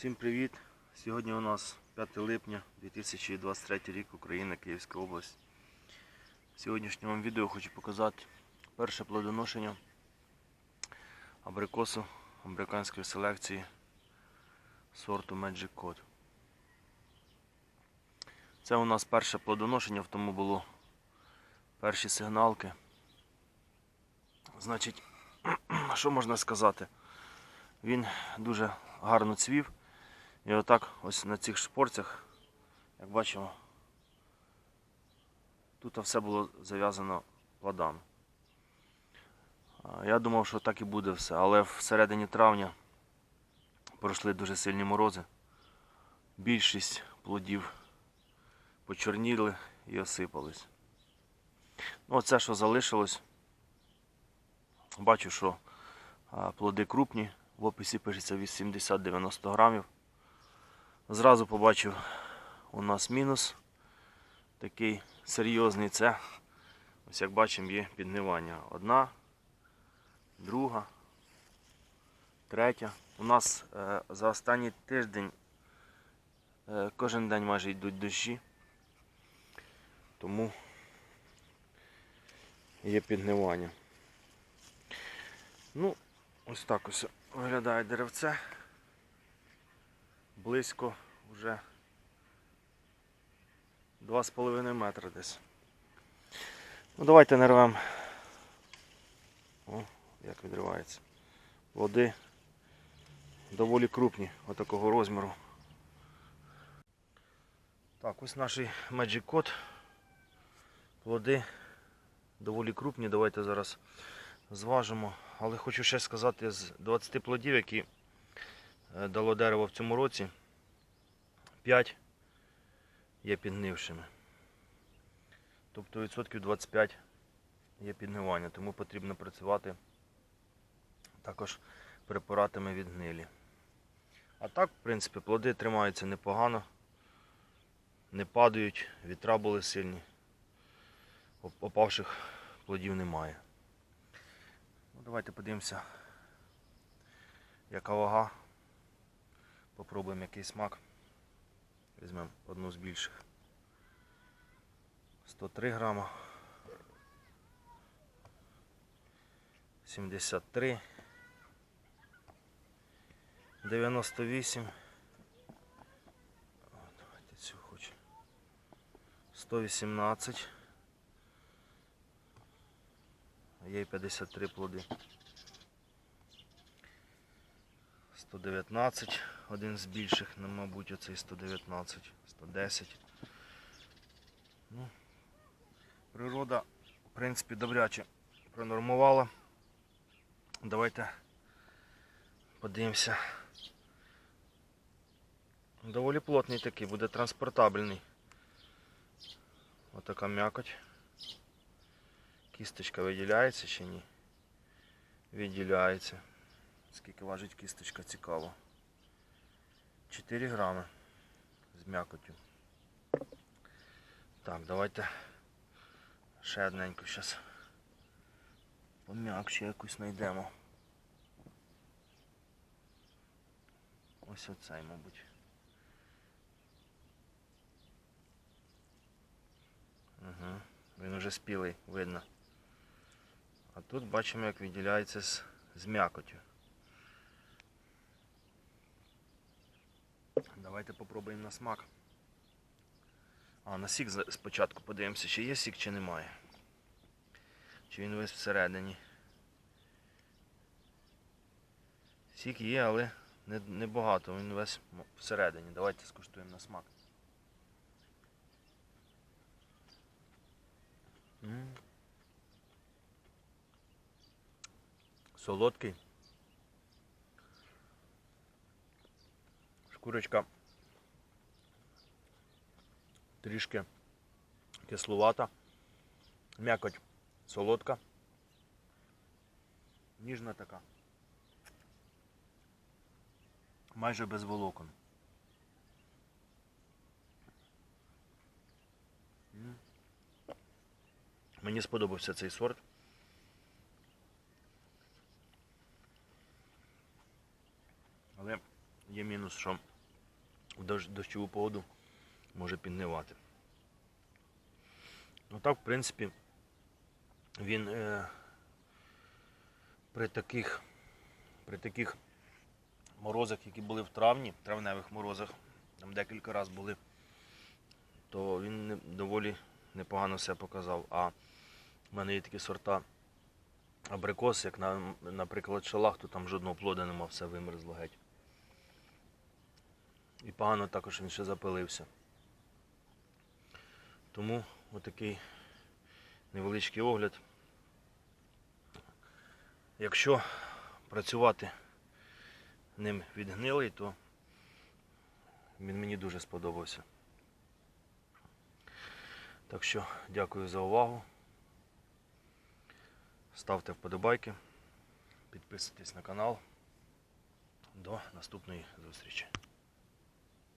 Всім привіт! Сьогодні у нас 5 липня 2023 рік Україна, Київська область. В сьогоднішньому відео хочу показати перше плодоношення абрикосу американської селекції сорту Magic Code. Це у нас перше плодоношення, в тому було перші сигналки. Значить, що можна сказати? Він дуже гарно цвів. І отак ось на цих шпорцях, як бачимо, тут все було зав'язано плодами. Я думав, що так і буде все, але всередині травня пройшли дуже сильні морози. Більшість плодів почорніли і осипались. Ну, оце, що залишилось, бачу, що плоди крупні, в описі пишеться 80-90 грамів. Зразу побачив у нас мінус такий серйозний. Це, ось як бачимо, є підгнивання. Одна, друга, третя. У нас е, за останній тиждень е, кожен день майже йдуть дощі, тому є підгнивання. Ну, ось так ось виглядає деревце близько вже 2,5 метри десь. Ну давайте нарвемо. О, як відривається. Води доволі крупні, отакого розміру. Так, ось наш Magic Code. Плоди доволі крупні. Давайте зараз зважимо. Але хочу ще сказати, з 20 плодів, які дало дерево в цьому році, 5 є підгнившими. Тобто відсотків 25 є підгнивання, тому потрібно працювати також препаратами від гнилі. А так, в принципі, плоди тримаються непогано, не падають, вітра були сильні, Оп- опавших плодів немає. Ну, давайте подивимося, яка вага. Попробуємо який смак. Візьмемо одну з більших. 103 грама. 73. 98. О, Давайте цю хочу. 118. Є й 53 плоди. 119, один з більших, ну, мабуть, оцей 119, 110. Ну, природа, в принципі, добряче пронормувала. Давайте подивимося. Доволі плотний такий, буде транспортабельний. Отака м'якоть. Кісточка виділяється чи ні? Виділяється. Скільки важить кісточка, цікаво. 4 грами з м'якотю. Так, давайте ще одненьку зараз. Пом'якше якусь знайдемо. Ось оцей, мабуть. Угу. Він уже спілий, видно. А тут бачимо, як відділяється з, з м'якотю. Давайте попробуємо на смак. А, на сік спочатку подивимося, чи є сік, чи немає. Чи він весь всередині. Сік є, але не, не він весь всередині. Давайте скуштуємо на смак. М. Солодкий. Шкурочка трішки кислувата, м'якоть солодка, ніжна така, майже без волокон. Мені сподобався цей сорт. Але є мінус, що в дощ- дощову погоду може піднивати. Ну так, в принципі, він е, при таких, при таких морозах, які були в травні, травневих морозах, там декілька разів були, то він доволі непогано все показав. А в мене є такі сорта абрикос, як, на, наприклад, шалах, то там жодного плода нема, все вимерзло геть. І погано також він ще запилився. Тому отакий невеличкий огляд. Якщо працювати ним відгнилий, то він мені дуже сподобався. Так що дякую за увагу. Ставте вподобайки, підписуйтесь на канал. До наступної зустрічі.